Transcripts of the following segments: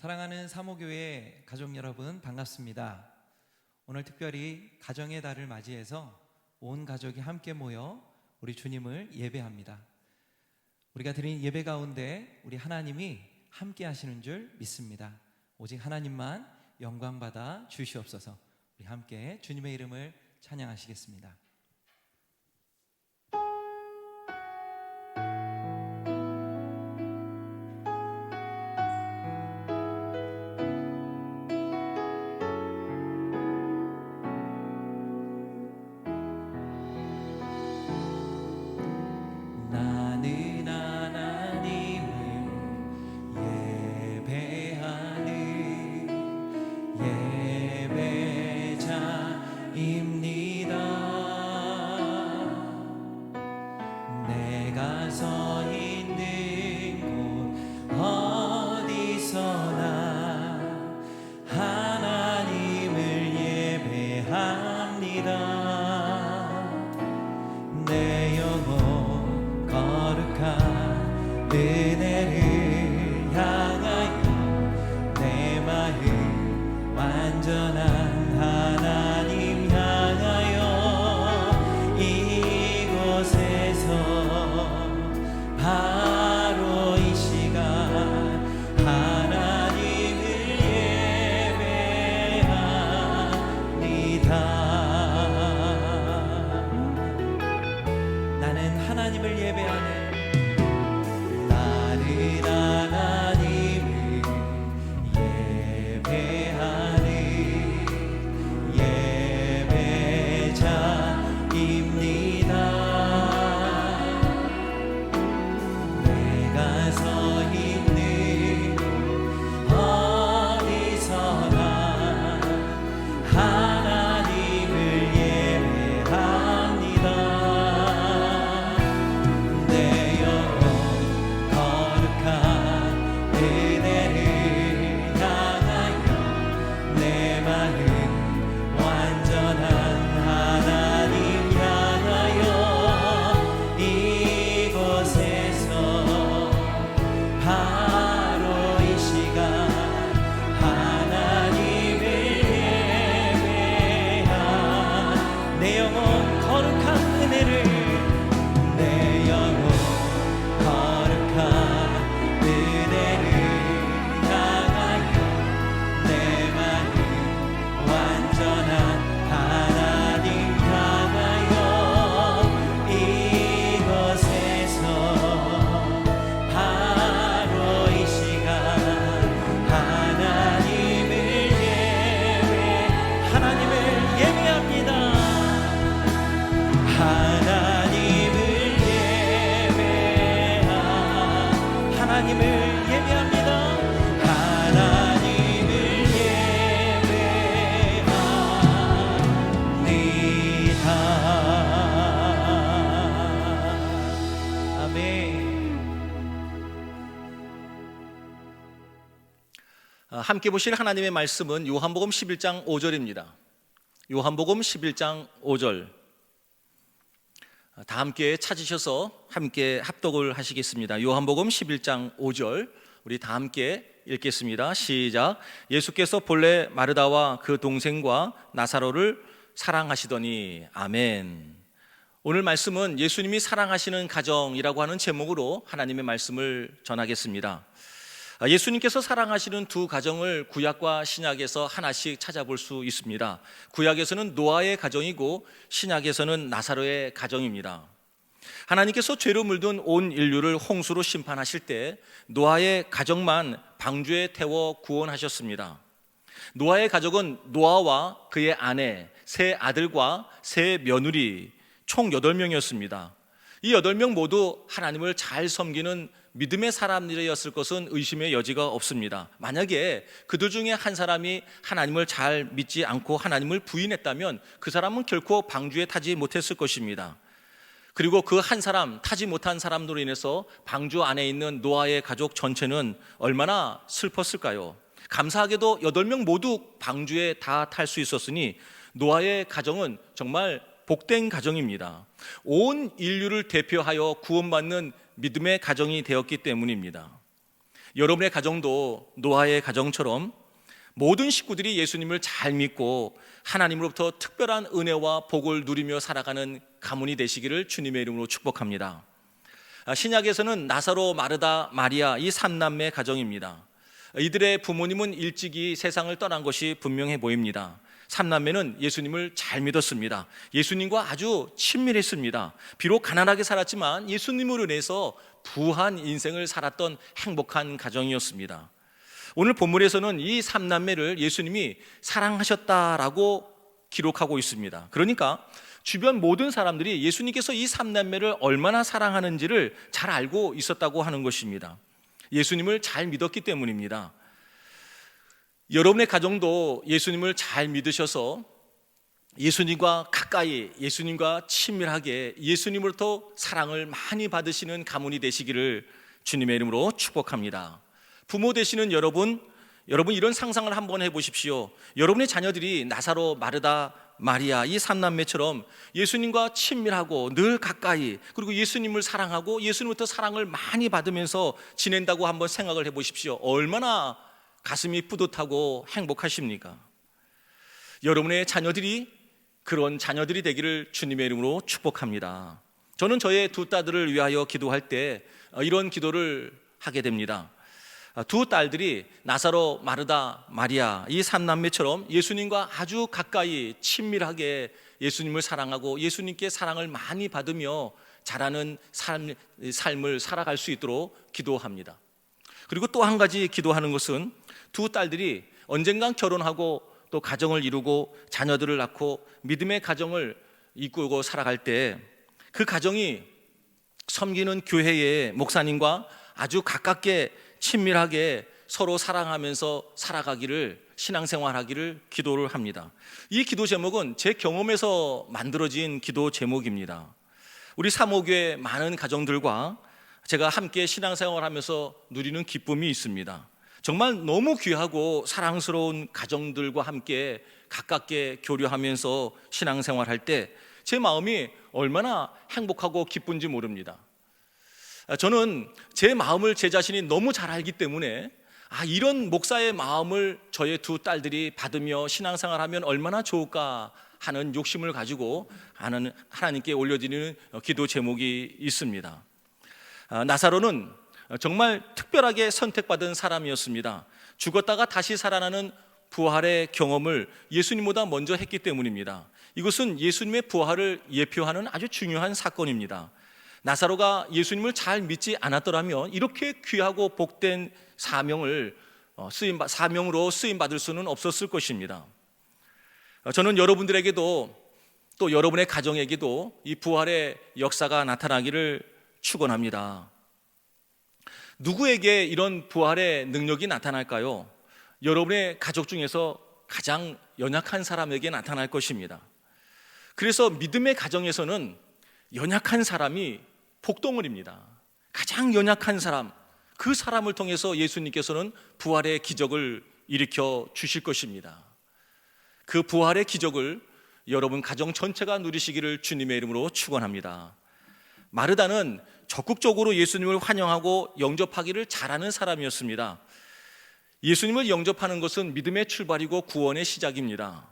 사랑하는 사모교회 가족 여러분 반갑습니다. 오늘 특별히 가정의 달을 맞이해서 온 가족이 함께 모여 우리 주님을 예배합니다. 우리가 드린 예배 가운데 우리 하나님이 함께 하시는 줄 믿습니다. 오직 하나님만 영광 받아 주시옵소서. 우리 함께 주님의 이름을 찬양하시겠습니다. 거룩한 함께 보실 하나님의 말씀은 요한복음 11장 5절입니다. 요한복음 11장 5절. 아, 다 함께 찾으셔서 함께 합독을 하시겠습니다. 요한복음 11장 5절. 우리 다 함께 읽겠습니다. 시작. 예수께서 본래 마르다와 그 동생과 나사로를 사랑하시더니 아멘. 오늘 말씀은 예수님이 사랑하시는 가정이라고 하는 제목으로 하나님의 말씀을 전하겠습니다. 아, 예수님께서 사랑하시는 두 가정을 구약과 신약에서 하나씩 찾아볼 수 있습니다. 구약에서는 노아의 가정이고 신약에서는 나사로의 가정입니다. 하나님께서 죄로 물든 온 인류를 홍수로 심판하실 때 노아의 가정만 방주에 태워 구원하셨습니다. 노아의 가족은 노아와 그의 아내, 세 아들과 세 며느리 총 8명이었습니다. 이 8명 모두 하나님을 잘 섬기는 믿음의 사람들이었을 것은 의심의 여지가 없습니다. 만약에 그들 중에 한 사람이 하나님을 잘 믿지 않고 하나님을 부인했다면 그 사람은 결코 방주에 타지 못했을 것입니다. 그리고 그 한 사람 타지 못한 사람으로 인해서 방주 안에 있는 노아의 가족 전체는 얼마나 슬펐을까요? 감사하게도 여덟 명 모두 방주에 다 탈 수 있었으니 노아의 가정은 정말 복된 가정입니다. 온 인류를 대표하여 구원받는 믿음의 가정이 되었기 때문입니다. 여러분의 가정도 노아의 가정처럼 모든 식구들이 예수님을 잘 믿고 하나님으로부터 특별한 은혜와 복을 누리며 살아가는 가문이 되시기를 주님의 이름으로 축복합니다. 아, 신약에서는 나사로, 마르다, 마리아 이 삼남매 가정입니다. 이들의 부모님은 일찍이 세상을 떠난 것이 분명해 보입니다. 삼남매는 예수님을 잘 믿었습니다. 예수님과 아주 친밀했습니다. 비록 가난하게 살았지만 예수님으로 인해서 부한 인생을 살았던 행복한 가정이었습니다. 오늘 본문에서는 이 삼남매를 예수님이 사랑하셨다라고 기록하고 있습니다. 그러니까 주변 모든 사람들이 예수님께서 이 삼남매를 얼마나 사랑하는지를 잘 알고 있었다고 하는 것입니다. 예수님을 잘 믿었기 때문입니다. 여러분의 가정도 예수님을 잘 믿으셔서 예수님과 가까이 예수님과 친밀하게 예수님으로부터 사랑을 많이 받으시는 가문이 되시기를 주님의 이름으로 축복합니다. 부모 되시는 여러분, 여러분 이런 상상을 한번 해보십시오. 여러분의 자녀들이 나사로, 마르다, 마리아 이 삼남매처럼 예수님과 친밀하고 늘 가까이 그리고 예수님을 사랑하고 예수님부터 사랑을 많이 받으면서 지낸다고 한번 생각을 해보십시오. 얼마나 가슴이 뿌듯하고 행복하십니까? 여러분의 자녀들이 그런 자녀들이 되기를 주님의 이름으로 축복합니다. 저는 저의 두 딸들을 위하여 기도할 때 어, 이런 기도를 하게 됩니다. 아, 두 딸들이 나사로, 마르다, 마리아 이 삼남매처럼 예수님과 아주 가까이 친밀하게 예수님을 사랑하고 예수님께 사랑을 많이 받으며 자라는 삶, 삶을 살아갈 수 있도록 기도합니다. 그리고 또 한 가지 기도하는 것은 두 딸들이 언젠간 결혼하고 또 가정을 이루고 자녀들을 낳고 믿음의 가정을 이끌고 살아갈 때 그 가정이 섬기는 교회의 목사님과 아주 가깝게 친밀하게 서로 사랑하면서 살아가기를 신앙생활하기를 기도를 합니다. 이 기도 제목은 제 경험에서 만들어진 기도 제목입니다. 우리 사모교회 많은 가정들과 제가 함께 신앙생활 하면서 누리는 기쁨이 있습니다. 정말 너무 귀하고 사랑스러운 가정들과 함께 가깝게 교류하면서 신앙생활 할 때 제 마음이 얼마나 행복하고 기쁜지 모릅니다. 저는 제 마음을 제 자신이 너무 잘 알기 때문에 아, 이런 목사의 마음을 저의 두 딸들이 받으며 신앙생활 하면 얼마나 좋을까 하는 욕심을 가지고 하나님께 올려드리는 기도 제목이 있습니다. 아, 나사로는 정말 특별하게 선택받은 사람이었습니다. 죽었다가 다시 살아나는 부활의 경험을 예수님보다 먼저 했기 때문입니다. 이것은 예수님의 부활을 예표하는 아주 중요한 사건입니다. 나사로가 예수님을 잘 믿지 않았더라면 이렇게 귀하고 복된 사명을 어, 쓰임 사명으로 쓰임 받을 수는 없었을 것입니다. 어, 저는 여러분들에게도 또 여러분의 가정에게도 이 부활의 역사가 나타나기를 축원합니다. 누구에게 이런 부활의 능력이 나타날까요? 여러분의 가족 중에서 가장 연약한 사람에게 나타날 것입니다. 그래서 믿음의 가정에서는 연약한 사람이 복덩어리입니다. 가장 연약한 사람, 그 사람을 통해서 예수님께서는 부활의 기적을 일으켜 주실 것입니다. 그 부활의 기적을 여러분 가정 전체가 누리시기를 주님의 이름으로 축원합니다. 마르다는 적극적으로 예수님을 환영하고 영접하기를 잘하는 사람이었습니다. 예수님을 영접하는 것은 믿음의 출발이고 구원의 시작입니다.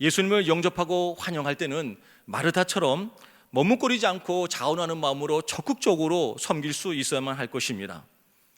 예수님을 영접하고 환영할 때는 마르다처럼 머뭇거리지 않고 자원하는 마음으로 적극적으로 섬길 수 있어야만 할 것입니다.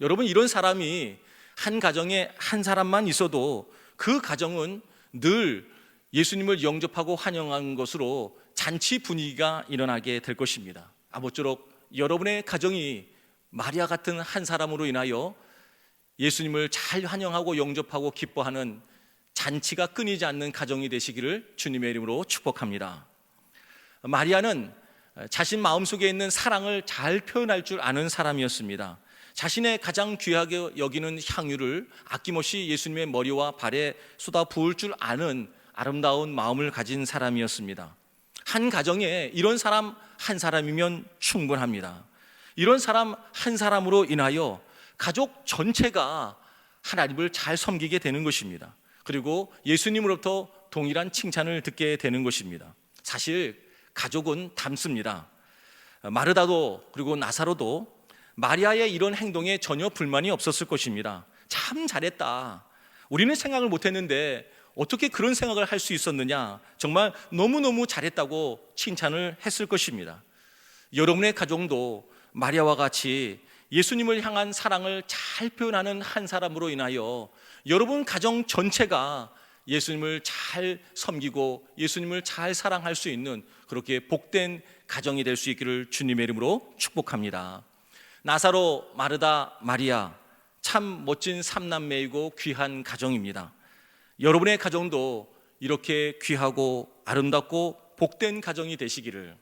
여러분 이런 사람이 한 가정에 한 사람만 있어도 그 가정은 늘 예수님을 영접하고 환영한 것으로 잔치 분위기가 일어나게 될 것입니다. 아무쪼록 여러분의 가정이 마리아 같은 한 사람으로 인하여 예수님을 잘 환영하고 영접하고 기뻐하는 잔치가 끊이지 않는 가정이 되시기를 주님의 이름으로 축복합니다. 마리아는 자신 마음속에 있는 사랑을 잘 표현할 줄 아는 사람이었습니다. 자신의 가장 귀하게 여기는 향유를 아낌없이 예수님의 머리와 발에 쏟아 부을 줄 아는 아름다운 마음을 가진 사람이었습니다. 한 가정에 이런 사람 한 사람이면 충분합니다. 이런 사람 한 사람으로 인하여 가족 전체가 하나님을 잘 섬기게 되는 것입니다. 그리고 예수님으로부터 동일한 칭찬을 듣게 되는 것입니다. 사실 가족은 닮습니다. 마르다도 그리고 나사로도 마리아의 이런 행동에 전혀 불만이 없었을 것입니다. 참 잘했다. 우리는 생각을 못 했는데 어떻게 그런 생각을 할 수 있었느냐. 정말 너무너무 잘했다고 칭찬을 했을 것입니다. 여러분의 가정도 마리아와 같이 예수님을 향한 사랑을 잘 표현하는 한 사람으로 인하여 여러분 가정 전체가 예수님을 잘 섬기고 예수님을 잘 사랑할 수 있는 그렇게 복된 가정이 될 수 있기를 주님의 이름으로 축복합니다. 나사로, 마르다, 마리아 참 멋진 삼남매이고 귀한 가정입니다. 여러분의 가정도 이렇게 귀하고 아름답고 복된 가정이 되시기를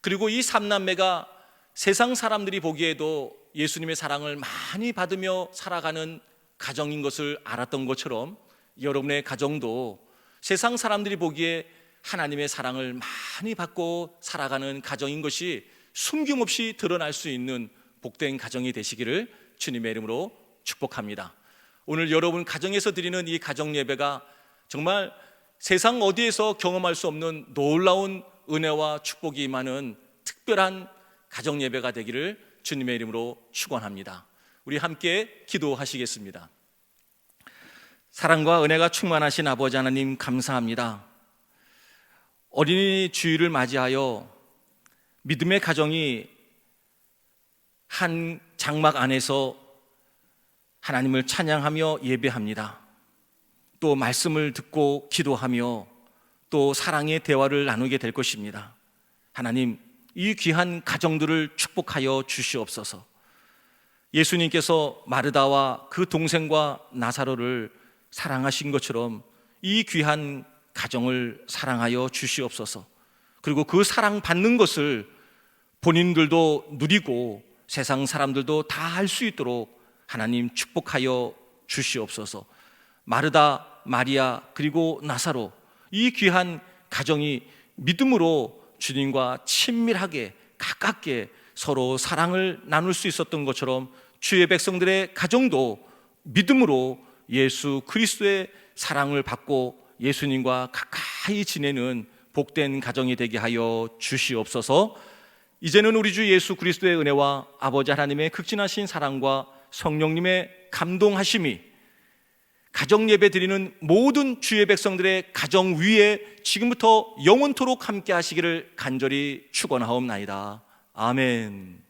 그리고 이 삼남매가 세상 사람들이 보기에도 예수님의 사랑을 많이 받으며 살아가는 가정인 것을 알았던 것처럼 여러분의 가정도 세상 사람들이 보기에 하나님의 사랑을 많이 받고 살아가는 가정인 것이 숨김없이 드러날 수 있는 복된 가정이 되시기를 주님의 이름으로 축복합니다. 오늘 여러분 가정에서 드리는 이 가정 예배가 정말 세상 어디에서 경험할 수 없는 놀라운 은혜와 축복이 임하는 특별한 가정 예배가 되기를 주님의 이름으로 축원합니다. 우리 함께 기도하시겠습니다. 사랑과 은혜가 충만하신 아버지 하나님 감사합니다. 어린이 주일을 맞이하여 믿음의 가정이 한 장막 안에서 하나님을 찬양하며 예배합니다. 또 말씀을 듣고 기도하며 또 사랑의 대화를 나누게 될 것입니다. 하나님, 이 귀한 가정들을 축복하여 주시옵소서. 예수님께서 마르다와 그 동생과 나사로를 사랑하신 것처럼 이 귀한 가정을 사랑하여 주시옵소서. 그리고 그 사랑 받는 것을 본인들도 누리고 세상 사람들도 다 할 수 있도록 하나님 축복하여 주시옵소서. 마르다, 마리아, 그리고 나사로 이 귀한 가정이 믿음으로 주님과 친밀하게 가깝게 서로 사랑을 나눌 수 있었던 것처럼 주의 백성들의 가정도 믿음으로 예수 그리스도의 사랑을 받고 예수님과 가까이 지내는 복된 가정이 되게 하여 주시옵소서. 이제는 우리 주 예수 그리스도의 은혜와 아버지 하나님의 극진하신 사랑과 성령님의 감동하심이 가정 예배 드리는 모든 주의 백성들의 가정 위에 지금부터 영원토록 함께 하시기를 간절히 축원하옵나이다. 아멘.